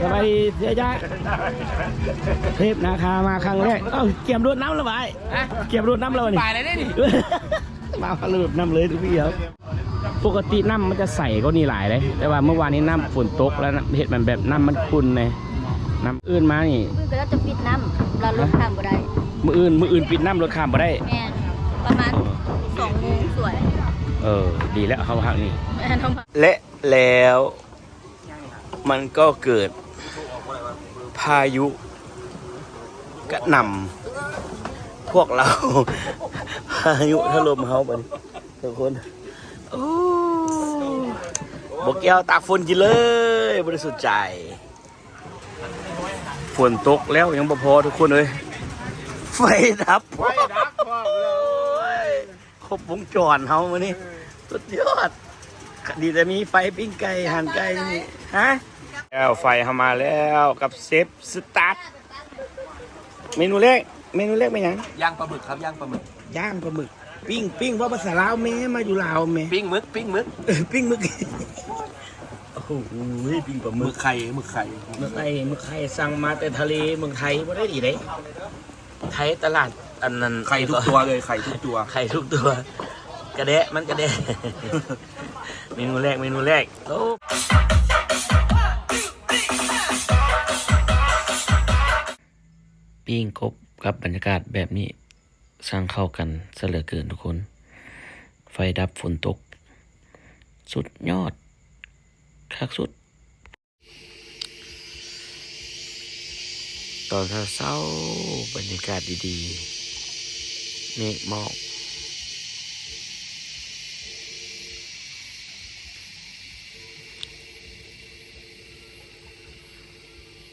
สบายดีเสียจ้าเทพนาคามาครั้งแรกเอ้าเก็บรวดน้ำแล้วไปเก็บรวดน้ำแล้วนี่ไปเลยได้ดิมาพันรวดน้ำเลยทุกพี่ครับปกติน้ำมันจะใสก็นี่หลายเลย แต่ว่าเมื่อวานนี้น้ำฝนตกแล้วน้ำเห็ดมันแบบน้ำมันขุ่นเลยน้ำอื่นมานี่มือก็จะปิดน้ำเราลดข้ามบ่ได้มืออื่นมืออื่นปิดน้ำรถข้ามมาได้แม่นประมาณสองโมงสวย เออ ดีแล้วเขาพักนี่แม่นต้องพักและแล้ว มันก็เกิดพายุกระหน่ำพวกเรา พายุถล่มเฮาไปทุกคนโอ้บกแก้วตากฝนกินเลย บริสุทธิ์ใจ ฝนตกแล้วยังบ่พอทุกคนเลยไฟดับ ไฟดับบอกเลยครบวงจรเฮามานี่สุดยอดดีแต่มีไฟปิ้งไก่หั่นไก่นี่ฮะ แล้วไฟเข้ามาแล้วกับเซฟสตาร์ทเมนูแรกเมนูแรกเป็นหยังย่างปลาหมึกครับย่างปลาหมึกย่างปลาหมึก ปิ้งปิ้งเพราะภาษาลาวแม่มาอยู่ลาวแม่ปิ้งหมึกปิ้งหมึกเออปิ้งหมึกโอ้โหปิ้งปลาหหมึมึกกไข่หมึกไข่หมึกไอ้หมึกไข่สั่งมาแต่ทะเลเมืองไทยไม่ได้ดีเลยไทยตลาดอันนั้นไข่ทุกตัวเลยไข่ทุกตัวไข่ทุกตัว กระเดะมันกระเดะ เมนูแรกเมนูแรกโอ้ ปิ้งกบกับบรรยากาศแบบนี้สร้างเข้ากันเสลือเกินทุกคน ไฟดับฝนตก สุดยอดคักสุด ตอนเช้าบรรยากาศดีๆเมฆหมอก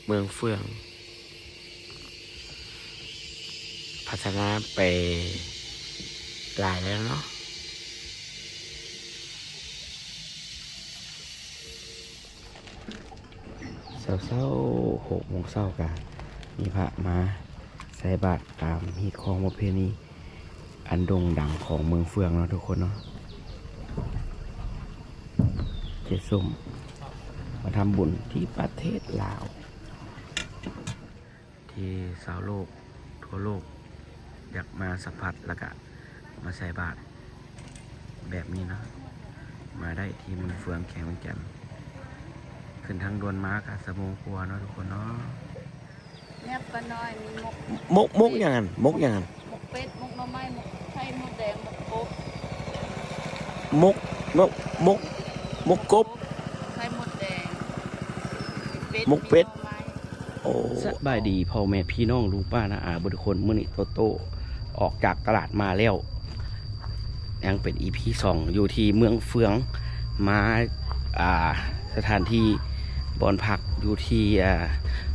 เมืองเฟื่อง พัฒนาไปหลายแล้วเนาะเช้าเช้าๆหกโมงเช้ากันมีพระมาใส่บาตรตามฮีตของประเพณีอันโด่งดังของเมืองเฟืองเนาะทุกคนเนาะเจส้มมาทำบุญที่ประเทศลาว ที่สาวโลก ทั่วโลก อยากมาสัมผัสแล้วก็มาใส่บาตรแบบนี้เนาะมาได้ที่เมืองเฟืองแข่งวันจันทร์ขึ้นทางด่วนม้ากาสมงครัวเนาะทุกคนเนาะเนี่ยปลาน้อยมีหมกมกมกอย่างนั้นมกอย่างนั้นหมกเป็ดหมกหน่อไม้หมกไข่หมกแดงหมกกบมกมกมกมกกบไข่หมกแดงหมกเป็ดหน่อไม้โอ้สบายดีพ่อแม่พี่น้องลุงป้านะอาบุตรคนมื่อนี้โตโต ออกจากตลาดมาแล้วยังเป็นอีพีสองอยู่ที่เมืองเฟืองมาอ่าสถานที่บอนพักอยู่ที่อ่า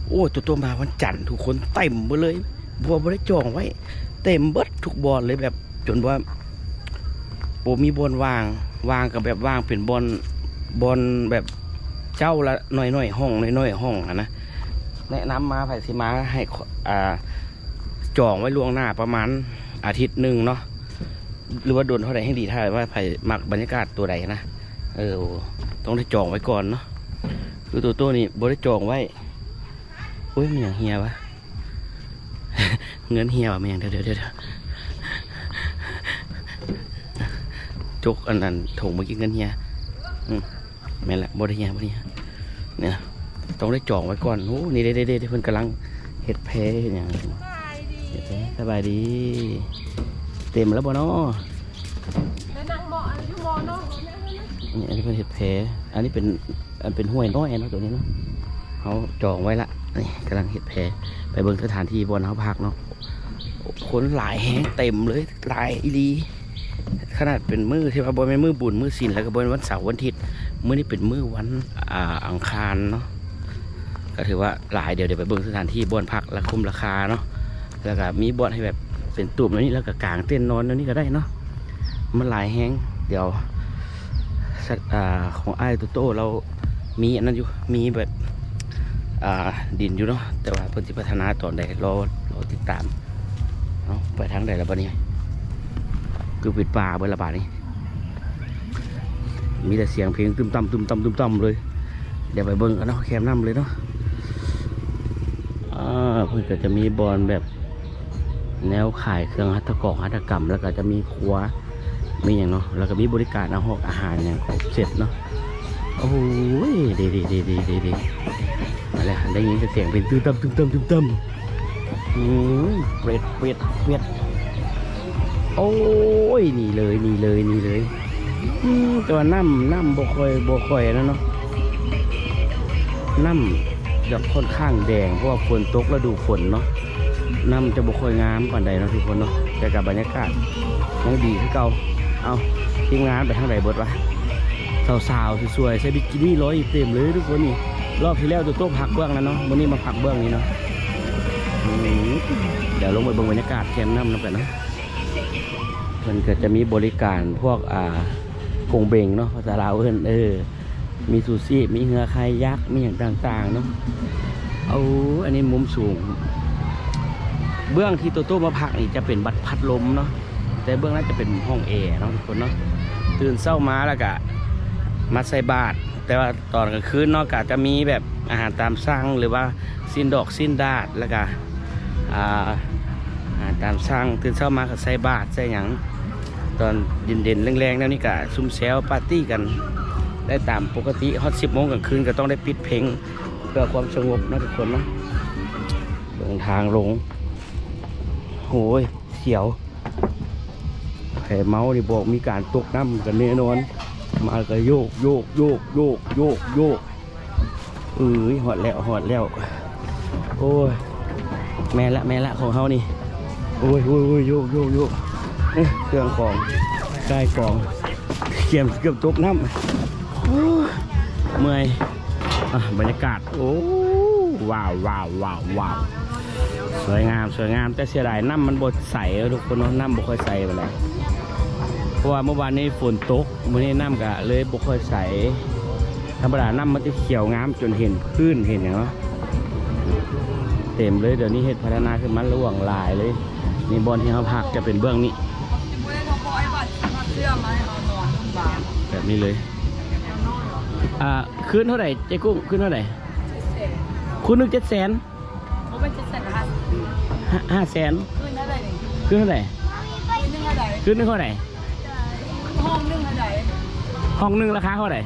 โอ้ตัวตัวมาวันจันทร์ทุกคนเต็มหมดเลยบัวบได้จองไว้ เต็มเบิดทุกบอลเลยแบบจนว่าโบมีบอลวางวางกับแบบวางเป็นบอลบอลแบบเจ้าละหน่อยหน่อยๆห้องหน่อยหน่อยๆห้องนะแนะนำมาไผ่สิมาให้อ่า จองไว้ล่วงหน้าประมาณอาทิตย์หนึ่งเนาะหรือว่าโดนเท่าไหร่ให้ดีถ้าว่าไผ่มักบรรยากาศตัวใดนะเออต้องได้จองไว้ก่อนเนาะคือตัวตัวนี้บได้จองไว้อุ้ยมันอย่างเฮียวะเงินเฮียวะมันอย่างเดี๋ยวเดี๋ยวเดี๋ยวจกอันนั้นถุงเมื่อกี้เงินเฮียอืมแม่ละบได้เฮียบได้เฮียเนี่ยต้องได้จองไว้ก่อนโอ้นี่เด้เด้เด้เพิ่อนกำลังเฮ็ดแพ้เฮ็ดหยัง สบายดี เต็มแล้วบ่เนาะนี่อันนี้เพิ่นเฮ็ดแพอันนี้เป็นอันเป็นห้วยน้อยเนาะตัวนี้เนาะเขาจองไว้ละนี่กำลังเฮ็ดแพไปเบิ่งสถานที่บนเขาพักเนาะคนหลายแฮงเต็มเลยหลายอีหลีขนาดเป็นมือที่ว่าบ่แม่นมือบุญมือศีลแล้วก็บ่แม่นวันเสาร์วันอาทิตย์มื้อนี้เป็นมื้อวันอ่าอังคารเนาะก็ถือว่าหลายเดี๋ยวเดี๋ยวไปเบิ่งสถานที่บ่อนพักและคุ้มราคาเนาะ แล้วก็มีบ่อนให้แบบเป็นตุ่มแล้วนี่แล้วก็กางเต้นนอนแล้วนี่ก็ได้เนาะมันหลายแฮงเดี๋ยวอของไอ้ายโตโต้เรามีอันนั้นอยู่มีแบบดินอยู่เนาะแต่ว่าเพิ่นสิพัฒนาตอนใดรอรอติดตามเนาะไปทางใดแล้วบัดนี้คือปิดป่าเบิดละบาดนี้มีแต่เสียงเพลงตึมต่ำตึมต่ำตึมต่ำเลย เดี๋ยวไปเบิ่งกันเนาะแคมน้ำเลยเนาะอ่าเพื่อนก็จะมีบอลแบบ แนวขายเครื่องหัตถกอกหัตถกรรม แล้วก็จะมีครัวมีอย่างเนาะแล้วก็มีบริการอาหารอาหารอย่างครบเสร็จเนาะโอ้ยดีดีดีดีดีดีอะไรได้ยินเสียงเป็นตื้อตั้มตื้อตั้มตื้อตั้มอืมเป็ดเป็ดเป็ดโอ้ยนี่เลยนี่เลยนี่เลยอืมแตัวาน้ำน้ำบกคอยบกคอยนะเนาะน้ำจะค่อนข้างแดงเพราะว่าฝนตกแล้วดูฝนเนาะ น้ำจะบกคอยงามปานใดเนาะทุกคนเนาะแต่กับบรรยากาศยังดีคือเก่าเอาทีมงานไปทางไหนเบิดวะสาวๆสวยๆใส่บิกินี่ร้อยเต็มเลยทุกคนนี่รอบที่แล้วตัวโต๊ะผักเบื้องแล้วเนาะวันนี้มาผักเบื้องนี้เนาะเดี๋ยวลงไปเบิ่งบรรยากาศแคมป์น้ำน้ำกันเนาะมันก็จะมีบริการพวกอ่ากงเบงเนาะภาษาลาวเอินเออ มีซูชิมีเหือไข่ยักษ์มีอย่างต่าง ๆ เนาะเอาอันนี้มุมสูง เบื้องที่โตโต้มาพักนี่จะเป็นบัตรพัดลมเนาะแต่เบื้องนั้นจะเป็นห้องแอร์เนาะทุกคนเนาะตื่นเช้ามาแล้วก็มาใส่บาตรแต่ว่าตอนกลางคืนเนากจะมีแบบอาหารตามสั่งหรือว่าสิ้นดอกสิ้นดาดแล้วก็อ่าอาหารตามสั่งตื่นเช้ามาก็ใส่บาตรใส่หยังตอนเย็นๆแรงๆแล้วนี่ก็ซุ่มแซวปาร์ตี้กัน ได้ตามปกติฮอตสิบโมงกลางคืนก็ต้องได้ปิดเพลงเพื่อความสงบนะทุกคนนะเดินทางลง หยเสียวแผลเมาส์นี่บอกมีการตกน้ำกันแน่นอน มาก็โยกโยกโยกโยกโยกโยกเอ้ยหอดแล้วหอดแล้ว โอ้ย แม่ละแม่ละของเขานี่ โอ้ยโอ้ยโอ้ยโยกโยกโยกเครื่องของใกล้กองเกียมเกือบตกน้ำเมื่อยอะบรรยากาศ โอ้ ว้าวว้าวว้าวว้าวสวยงามสวยงามแต่เสียดายน้ำมันบดใสทุกคนเนาะน้ำบ่ค่อยใสไปเลยเพราะว่าเมื่อวานนี้ฝนตกมื่อนี้น้ำก็เลยบ่ค่อยใสธรรมดาน้ำมันจะเขียวงามจนเห็นพื้นเห็นเนาะเต็มเลยเดี๋ยวนี้เห็ดพัฒนาขึ้นมาระหว่างลายเลยนี่บอลที่เขาพักจะเป็นเบื้องนี้แบบนี้เลยอ่าคืนเท่าไหร่เจ๊กุ้งคืนเท่าไหร่ คุณนึกเจ็ดแสนเขาเป็นจะเสร็จห้าห้าแสนคืนเท่าไหร่นี่คืนเท่าไหร่คืนนึงเท่าไหร่คืนนึงเท่าไหร่ห้องนึงเท่าไหร่ห้องนึงราคาเท่าไหร่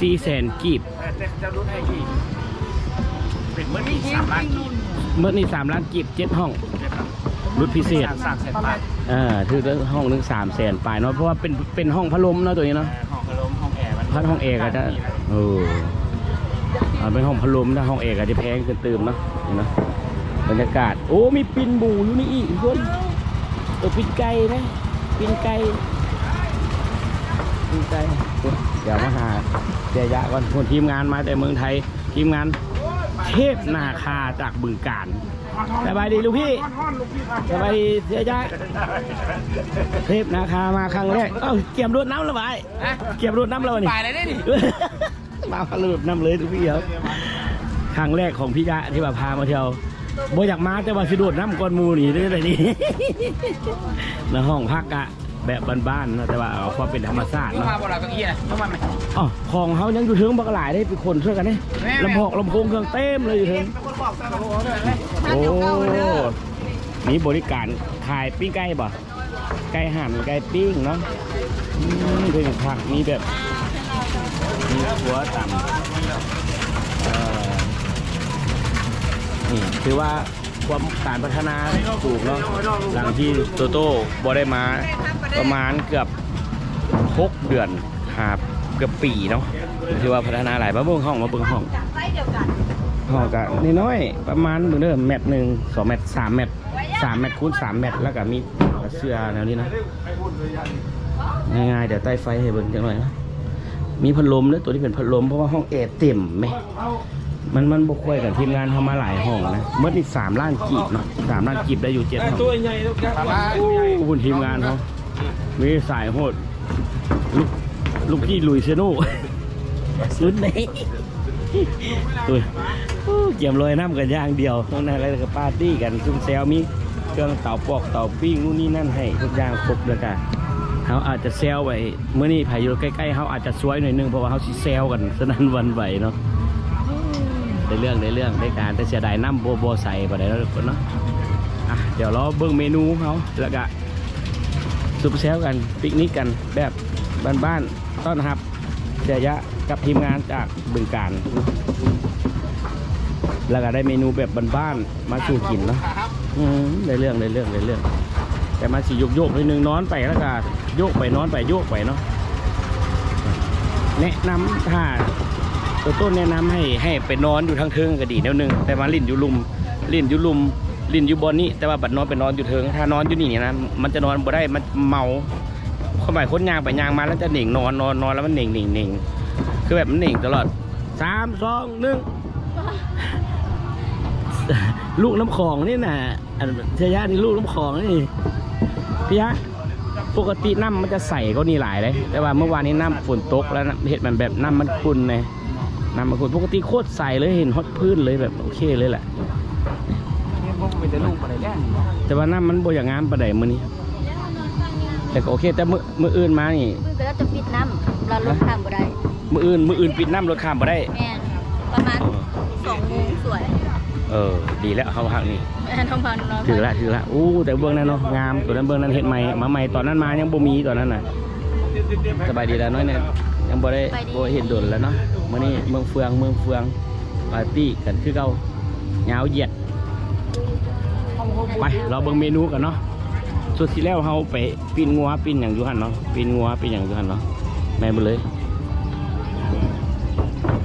สี่แสนกีบจะรุ่นให้กี่เป็นเมื่อนี้สามล้านกี่เมื่อนี่สามล้านกีบเจ็ดห้องรุ่นพิเศษสามแสนบาทอ่าถือว่าห้องนึงสามแสนปลายเนาะเพราะว่าเป็นเป็นห้องพัดลมเนาะตัวนี้เนาะห้อง พัดห้องแอร์มันห้องเอกอาจจะเออเอาเป็นห้องพัดลมถ้าห้องเอกอาจจะแพงเกินตื่มเนาะเห็นเนาะบรรยากาศ โอ้ มีปินหมูอยู่นี่อีกคนตัวปินไก่นะปินไก่ปินไก่อยเดี๋ยวมาหาเจียยะก่อนคนทีมงานมาแต่เมืองไทย ทีมงานเทพนาคาจากบึงการ สบายดีลูกพี่สบายดีเจียยะเทพนาคามาครั้งแรกเอ้าเกียมรวดน้ำแล้วไปเกียมรวดน้ำแล้ววะนี่ไปเลยได้ดิมาพารุดน้ำเลยทุกพี่ครับครั้งแรกของพี่ยะที่ว่าพามาเที่ยวบ่อยากมาแต่ว่าสิโดดน้ำก้อนหมูนี่ได้เลยนี่ในห้องพักอะ แบบบ้านๆนะแต่ว่าเอาความเป็นธรรมชาติลูกเนาะมาบอกเราเก้าอี้นะต้องมาไหมอ๋อของเขายังอยู่ถึงบักหลายได้เป็นคนช่วยกันเนี่ยแม่ลำโพงลำโพงเครื่องเต็มเลยอยู่ถึงเป็นคนบอกตลอดเลยโอ้มีบริการขายปิ้งไก่บ่ไก่หั่นไก่ปิ้งเนาะอืมถึงผักมีแบบมีหัวต่ำเอ่อนี่ถือว่า ความการพัฒนาสูงเนาะหลังที่โตโต้บอได้มาประมาณเกือบหกเดือนหาเกือบปีเนาะถือว่าพัฒนาหลายมาเบิ่งห้องมาเบิ่งห้องไส้เดียวกันห้องก็นน้อยๆประมาณเหมือนเดิมแมตช์หนึ่งสองแมตช์สามแมตช์สามแมตช์คูณสามแมตช์แล้วก็มีเสื้อแนวนี้นะง่ายๆเดี๋ยวใต้ไฟให้เบิ่งจังหน่อยนะมีพัดลมแล้วตัวที่เป็นพัดลมเพราะว่าห้องแอร์เต็มไหม มันมันบกค่อยกับทีมงานทำมาหลายห้องนะเมื่อนี่สามล้านกีบเนาะสามล้านกีบได้อยู่เจ็ดห้องตัวใหญ่ลูกยักษ์โอ้คุณทีมงานเขามีสายโหดลูกลูกพี่ลุยเซโน่สุดเลยตัวโอ้เกี่ยมลอยน้ำกันอย่างเดียวตรงนั้นอะไรก็ปาร์ตี้กันซุ่มแซวมีเครื่องเต่าปอกเต่าปิ้งนู่นนี่นั่นให้ทุกอย่างครบเลยกันเขาอาจจะแซวไว้เมื่อนี้พายุใกล้ๆเขาอาจจะสวยหน่อยนึงเพราะว่าเขาสิแซวกันสนั่นหวันไหวเนาะ ได้เรื่องได้เรื่องได้การแต่เสียดายน้ำโบโบใส่ไปได้แล้วทุกคนเนาะอะเดี๋ยวเราเบิ่งเมนูเขาแล้วก็สุปเซลกันปิกนิกกันแบบบ้านๆต้อนรับเสียยะกับทีมงานจากบึงการแล้วก็ได้เมนูแบบบ้านๆมาสู่กินเนาะอืมได้เรื่องได้เรื่องได้เรื่อง แต่มาสิโยกโยกๆนิดนึงนอนไปแล้วก็โยกไปนอนไปโยกไปเนาะแนะนำถ้า ตัวต้นแนะนำให้ให้ไปนอนอยู่ทางเทิงก็ดีแนวหนึงแต่มาลิ่นอยู่ลุมลิ่นอยู่ลุมลิ่นอยู่บนนี้แต่ว่าบัดนอนไปนอนอยู่เทิงถ้านอนอยู่นี่เนี่ยนะมันจะนอนบ่ได้มันเมาความหมายคนยางไปยางมาแล้วจะหน่งนอนนอนนอนแล้วมันหน่งหน่งหน่งคือแบบมันหน่งตลอดสามสองหนึ่งลูกน้ำของนี่นะอันเชยะนี่ลูกน้ำของนี่พี่ยะปกติน้ำมันจะใสก็นี่หลายเลย แต่ว่าเมื่อวานนี้น้ำฝนตกแล้วเห็ดมันแบบน้ำมันขุ่นเลย น้ำมันขุ่นปกติโคตรใสเลยเห็นฮอตพื้นเลยแบบโอเคเลยแหละนี่พวกมันจะลูกอะไรแน่แต่ว่าน้ำมันบ่อย่างงามประใดมื้อนี้ แต่ก็โอเค แต่มื้อมื้ออื่นมานี่มือก็จะปิดน้ำเราลดข้ามบ่ได้มื้ออื่นมื้ออื่นปิดน้ำรถข้ามบ่ได้แม่นประมาณสองโมงสวย เออ ดีแล้วเขาพักนี่แม่นท้องพันน้องถือละถือละอู้แต่เบื้องนั้นเนาะงามตัวนั้นเบื้องนั้นเห็ดใหม่มาใหม่ตอนนั้นมายังบ่มีตอนนั้นน่ะสบายดีแล้วน้อยเนี่ยยังบ่ได้บ่เห็นโดนแล้วเนาะ มื้อนี้เมืองเฟืองเมืองเฟืองปาร์ตี้กันคือเก่ายาเหยียดไปเราเบิ่งเมนูกันเนาะสุดที่แล้วเฮาไปปีนงัวปีนหยังยุหันเนาะปีนงัวปีนหยังยุหันเนาะแม่นบ่เลย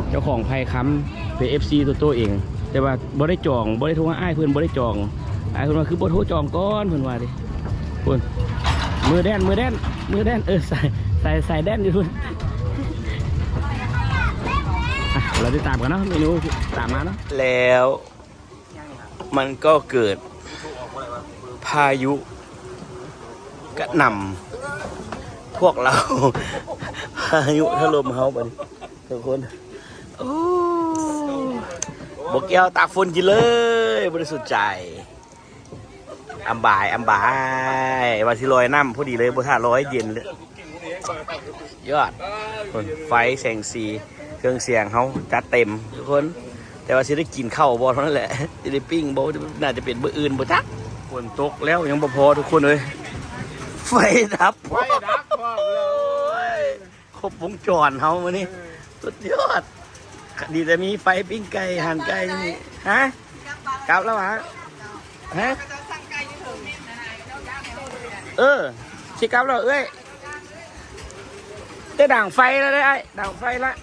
เจ้าของไพ่ค้ำเป็น FC ตัวโตเอง แต่ว่าบ่ได้จองบ่ได้ทรหาอ้ายเพิ่อนบ่ได้จองอ้ายเพิ่อนว่าคือบ่โทรจองก่อนเพิ่อนว่าดิเพิ่อนมือแดนมือแดนมือแดนเออใส่ใส่ใส่แดนอยู่เพิ่อะ เราติดตามกันเนาะเมนูตามมาเนาะแล้วมันก็เกิด พายุกระหน่ำพวกเรา พายุถล่มเฮาบัดนี้ทุกคนโอ้บกแก้วตากฝนกินเลย บริสุทธิ์ใจอัมบายอัมบายวาสิลอยน้ำพอดีเลยบท่าร้อยเย็นเลยยอด ไฟแสงสี ครื่องเสียงเขาจัดเต็มทุกคน แต่ว่าสิได้กินข้าวบอเท่านั้นแหละสิได้ปิ้งบอน่าจะเป็นเบอร์อื่นบ่จักฝนตกแล้วยังบ่พอทุกคนเลยไฟดับไว้ดักพ่อเลยครบวงจรเขามานี่สุดยอดดีแต่มีไฟปิ้งไก่หั่นไก่นี่ฮะกลับแล้วฮะฮะเออชิกลับแล้วเอ้ยได้ด่างไฟแล้วได้ไอ้ด่างไฟละ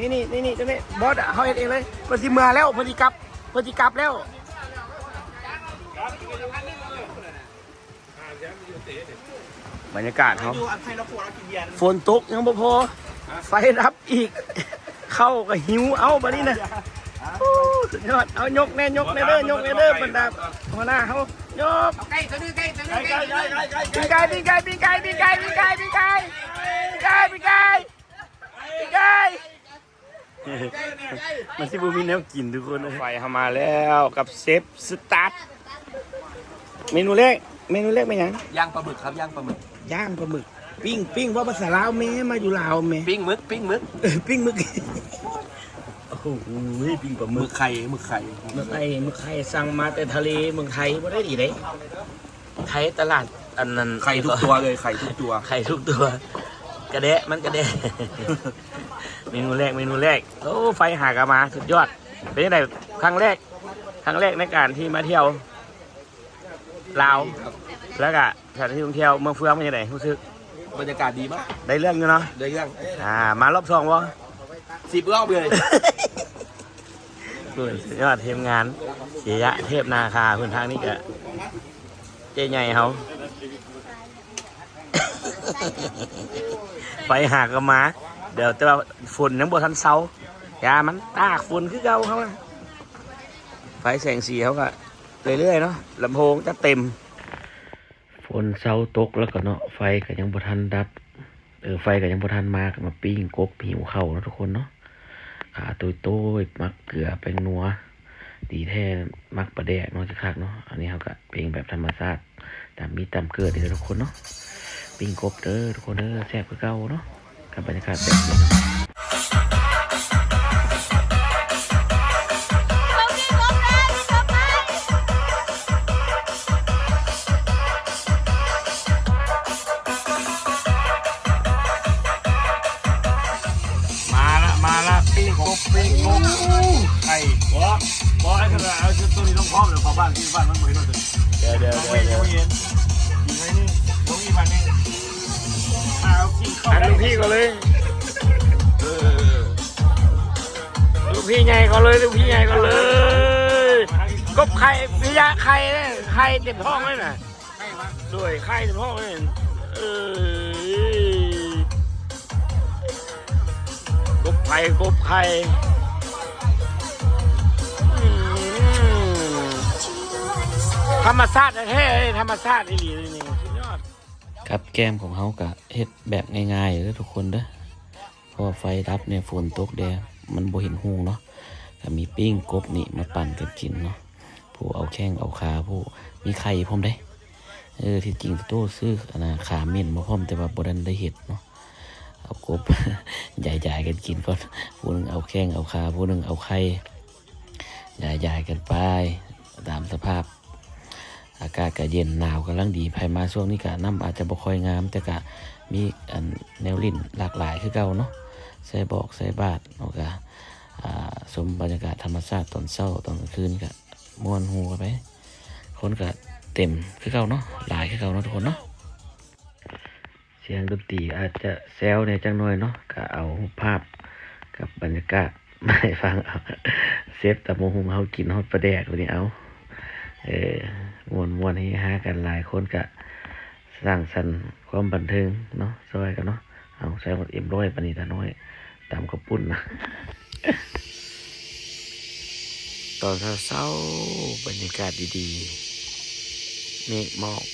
นี่นี่นี่นี่ตรงนี้บอสอะเขาเฮ็ดเองเลยเพิ่นสิเมื่อแล้วเพิ่นสิกลับเพิ่นสิกลับแล้ว บรรยากาศเขาดูอันไทยเราปวดเรากินเบียร์ฝนตกยังบ่พอ ไฟรับอีก เข้าก็หิวเอาบัดนี้นะโอ้สุดยอดเอายกแน่ยกแน่เด้อยกแน่เด้อบรรดาหัวหน้าเขายกไก่ตัวนี้ไก่ตัวนี้ไก่ไก่ไก่ไก่ปีไก่ปีไก่ปีไก่ปีไก่ปีไก่ปีไก่ปีไก่ปีไก่ปีไก่ มันสิบ่มีแนวกินทุกคนไฟเข้ามาแล้วกับเซฟสตาร์ทเมนูแรกเมนูแรกเป็นหยังย่างปลาหมึกครับย่างปลาหมึกย่างปลาหมึก ปิ้งปิ้งว่าภาษาลาวแม่มาอยู่ลาวแม่ปิ้งหมึกปิ้งหมึกเออปิ้งหมึกโอ้โหปิ้งปลาหหมึมึกกไข่หมึกไข่หมึกไอ้หมึกไข่สั่งมาแต่ทะเลเมืองไทยไม่ได้ดีเลยไทยตลาดอันนั้นไข่ทุกตัวเลยไข่ทุกตัวไข่ทุกตัว กระเดะมันกระเดะ เมนูแรกเมนูแรกโอ้ไฟหากนมาสุดยอด เป็นยังไงครั้งแรก ครั้งแรกในการที่มาเที่ยวลาวแล้วก็สถานที่ท่องเที่ยวเมืองเฟืองเป็นยังไงรู้สึกบรรยากาศดีมากได้เรื่องอยู่เนาะเลยย่างอ่ามารอบสองวะสิบรอบเลยส่วนสุดยอดทีมงานเสียยะเทพนาคาพื้นทางนี้ก็เจ๊ใหญ่เขา ไปหากระมา เดี๋ยวแต่ว่าฝุ่นยังบทันเซายามันตากฝุ่นคือเก่าเขาไฟแสงสีเขาก็เรื่อยๆเนาะลำโพงจะเต็มฝนเซาตกแล้วก็เนาะไฟก็ยังบทันดับเออไฟก็ยังบทันมากมาปิ้งกบหิวเข่าวเนาะทุกคนเนาะขาตัวโต้ยมักเกลือแป้งนัวดีแท้มักประแดกเนาะจะคักเนาะอันนี้เขาก็เพลงแบบธรรมชาติตามมีตามเกิดเด้อทุกคนเนาะ ปิงกบเด้อทุกคนเด้อแซ่บคือเก่าเนาะกับบรรยากาศแบบนี้เนาะมาละมาละปิ้งกบปิ้งกบไอ้บอสบอสไอ้เธอเอาชุดตัวนี้ต้องพร้อมเดี๋ยวขอบ้านที่บ้านมันไม่รู้สึกเดี๋ยวเดี๋ยวเดี๋ยวเดี๋ยวเย็นกินไว้นี่ กินไว้นี่น้มานนี่เอากินเข้าอันได้ลูกพี่ก็เลยเออลูกพี่ใหญ่ก็เลยลูกพี่ใหญ่ก็เลย กบไข่พิยาไข่เนี่ยไข่เต็มท้องเลยน่ะให้มาด้วยไข่เต็มท้องเลยเออกบไข่กบไข่อืมธรรมชาติแท้ๆเลยธรรมชาติอีหลี ครับแก้มของเขากะเฮ็ดแบบง่ายๆเลยทุกคนเด้อพอไฟดับเนี่ยฝนตกแดดมันบ่เห็นหูเนาะก็มีปิ้งกบนี่มาปั่นกันกินเนาะผู้เอาแข้งเอาขาผู้มีไข่พร้อมได้เออที่จริงโตซื้ออันนะขาเม่นมาพร้อมแต่ว่าบ่ดันได้เห็ดเนาะเอากบใหญ่ๆกันกินก่อนผู้หนึงเอาแข้งเอาขาผู้หนึงเอาไข่ใหญ่ๆกันไปตามสภาพ อากาศก็เย็นหนาวกำลังดีภายมาช่วงนี้ก็น้ำอาจจะบ่ค่อยงาม แต่ก็มีอันแนวลิ่นหลากหลายคือเก่าเนาะใส่บอกใส่บาทเนาะก็อ่าสมบรรยากาศธรรมชาติตอนเช้าตอนกลางคืนก็ม่วนหูกันไป คนก็เต็มคือเก่าเนาะหลายคือเก่าเนาะทุกคนเนาะเสียงดนตรีอาจจะแซวในจังหน่อยเนาะก็เอาภาพกับบรรยากาศมาให้ฟังเอาเซฟตะมงหุงเฮากินฮอดปลาแดกวันนี้เอา เออมวนมวนให้หากันหลายคนกะสร้างสรรค์ความบันเทิงเนาะซอยกันเนาะเอาใส่หมดเอ็มร้อยปนนีตาน้อย ตามกระปุ่นนะตอนเช้าๆบรรยากาศดีๆเมฆหมอก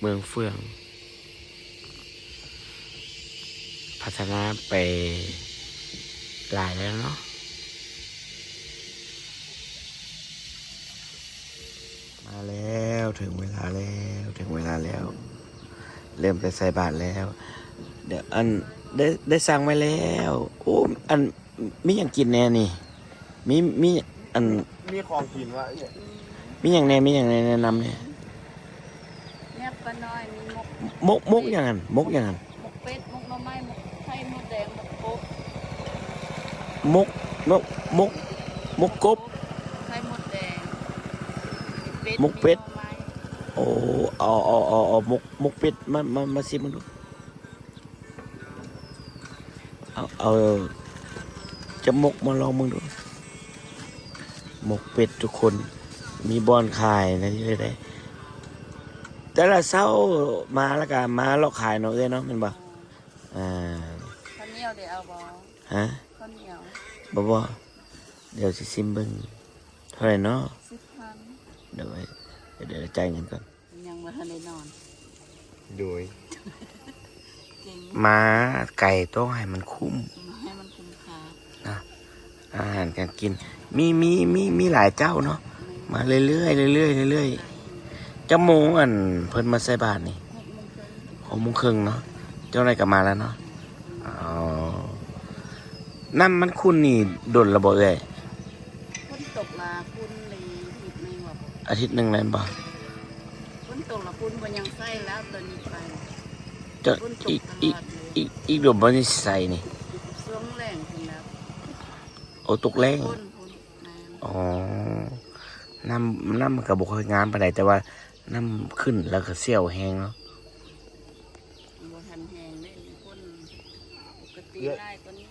เมืองเฟือง พัฒนาไปหลายแล้วเนาะมาแล้วถึงเวลาแล้วถึงเวลาแล้ว เริ่มไปใส่บาตรแล้ว เดี๋ยวอันได้ได้สั่งไว้แล้วโอ้อันมีอย่างกินแน่นี่ มีมีอันมีของกินวะมีอย่างแน่มีอย่างแน่แนะนำเนี่ยเนี่ยปลาน้อยมีหมกมกมกอย่างนั้นมกอย่างนั้น หมกเป็ดหมกหน่อไม้หมกไข่หมกแดงหมกกบ มกมกมกมกกบไข่หมดแดงหมกเป็ดหน่อไม้โอ้เอาเอาเอาเอามกมกเป็ดมามามาซิมันดูเอาเอาจะมกมาลองมึงดูหมกเป็ดทุกคน มีบอนขายนะที่ได้แต่ละเช้ามาแล้วก็มาเลาะขายเนาะเอ้ยเนาะแมันบ่อ่าข้าวเหนียวเดี๋ยวเอาบอฮะข้าวเหนียว บ่บ่เดี๋ยวสิซิมเบิ่งเท่าไหร่เนาะสิบพันเดี๋ยวไว้เดี๋ยวจ่ายเงินก่อนยังไม่ทันได้นอนโดยเก่งม้าไก่ต้องให้มันคุ้มมาให้มันคุ้มค่าอาหารการกิน มีมีมีมีหลายเจ้าเนาะมาเรื่อยเรื่อยๆเรื่อยๆเรื่อยๆจะโมงอันเพิ่นมาใส่บาทนี่หกโมงครึ่งหกโมงครึ่งเนาะเจ้าไรกลับมาแล้วเนาะอ๋อ น้ำมันคุณนี่ดนระเบิดเลยฝนตกละคุณเลยผิดไม่ว่าอาทิตย์หนึ่งแล้วบ่ฝนตกละคุณมันยังไส้แล้วตอนนี้ไปเจะอีกอีกอีกอีกเดยวบ่นี่ใส่นี่ช่วงแรงถึงแล้วโอ้ตกแรงพ่นพ่นน้ำอ๋อน้ำน้ำมันก็บ่ค่อยงามปานใดแต่ว่าน้ำขึ้นแล้วก็เสี้ยวแห้งเนาะ บัทันแหงได้มีคนปกติได้ตอนนี้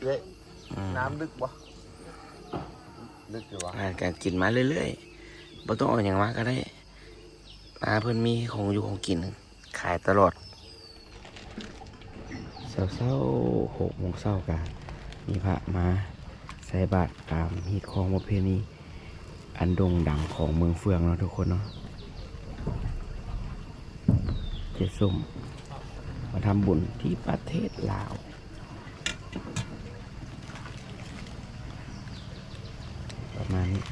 อืม น้ำลึกปะลึกอยู่วะอาหารการกินมาเรื่อยๆบ่ต้องเอาอย่างมาก็ได้มาเพิ่นมีของอยู่ของกิน ขายตลอดเช้าเช้าหกโมงเช้ากะมีพระมาใส่บาตรตามฮิตของประเพณีอันโด่งดังของเมืองเฟืองเนาะทุกคนเนาะเจส้มมาทำบุญที่ประเทศลาว ประ มาณนี้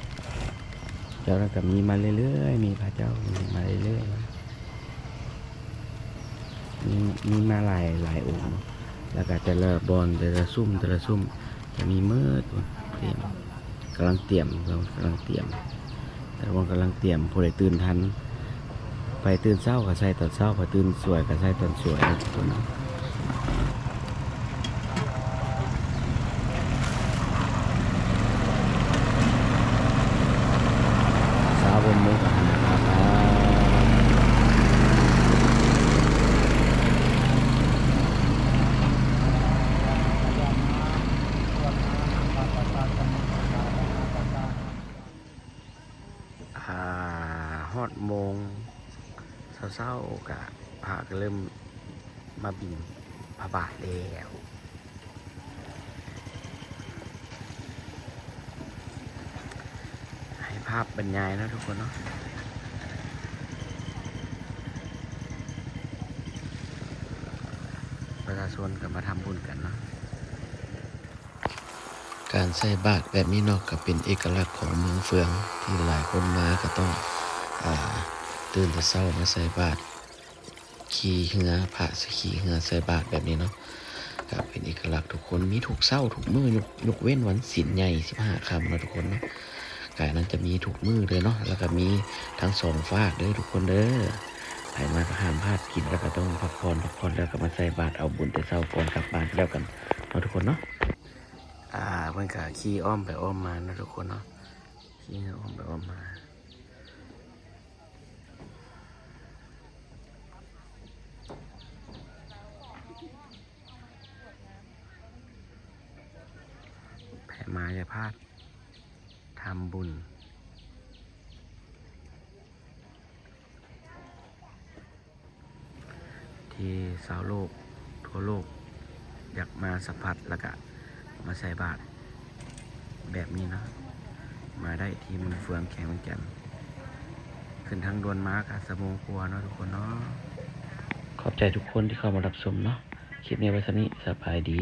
เจ้าแล้วก็มีมาเรื่อยๆ มีพระเจ้ามีมาเรื่อยๆมีมีมาหลายหลายองค์เนาะแล้วก็แต่ละบอลแต่ละซุ่มแต่ละซุ่มจะมีเมื่อตัวเตรียมกำลังเตรียมเรากำลังเตรียม แต่วันกำลังเตรียมผู้ใดตื่นทัน ไปตื่นเช้าก็ใส่ตอนเช้าไปตื่นสวยก็ใส่ตอนสวยทุกคนเนาะสาวบนมือกับหันนะครับอ่าฮอดโมงเช้าๆกะพาก็เริ่มมาบินพระบาทแล้ว ให้ภาพบรรยายนะทุก คนเนาะประชาชนก็มาทำบุญกันเนาะการใส่บาตรแบบนี้เนาะก็เป็นเอกลักษณ์ของเมืองเฟืองที่หลายคนมาก็ต้องอตื่นแต่เช้ามาใส่บาตรขี่เหือพระสขี่เหือใส่บาตรแบบนี้เนาะก็เป็นเอกลักษณ์ทุกคนมีทุกเช้าทุกมือยกยกเว้นวันศีลใหญ่สิบห้าคำนะทุกคนเนาะ กายนั้นจะมีทุกมือเลยเนาะแล้วก็มีทั้งสองฝากเด้อทุกคนเด้อใครมาก็ห้ามพลาดกินแล้วก็ต้องพักผ่อนพักผ่อนแล้วก็มาใส่บาตรเอาบุญแต่เช้าก่อนกลับบ้านแล้วกันเนาะทุกคนเนาะอ่าเพื่อนก็ขี่อ้อมไปอ้อมมานะทุกคนเนาะขี่อ้อมไปอ้อมมาแผ่มาจะพลาดำบุญ ที่สาวโลก ทั่วโลก อยากมาสัมผัสแล้วก็มาใส่บาตรแบบนี้เนาะมาได้ที่มันเฟืองแข็งแก่นขึ้นทางดวนม้าค่ะสมงครัวเนาะทุกคนเนาะขอบใจทุกคนที่เข้ามารับชมเนาะคลิปนี้ไว้สนี้สบายดี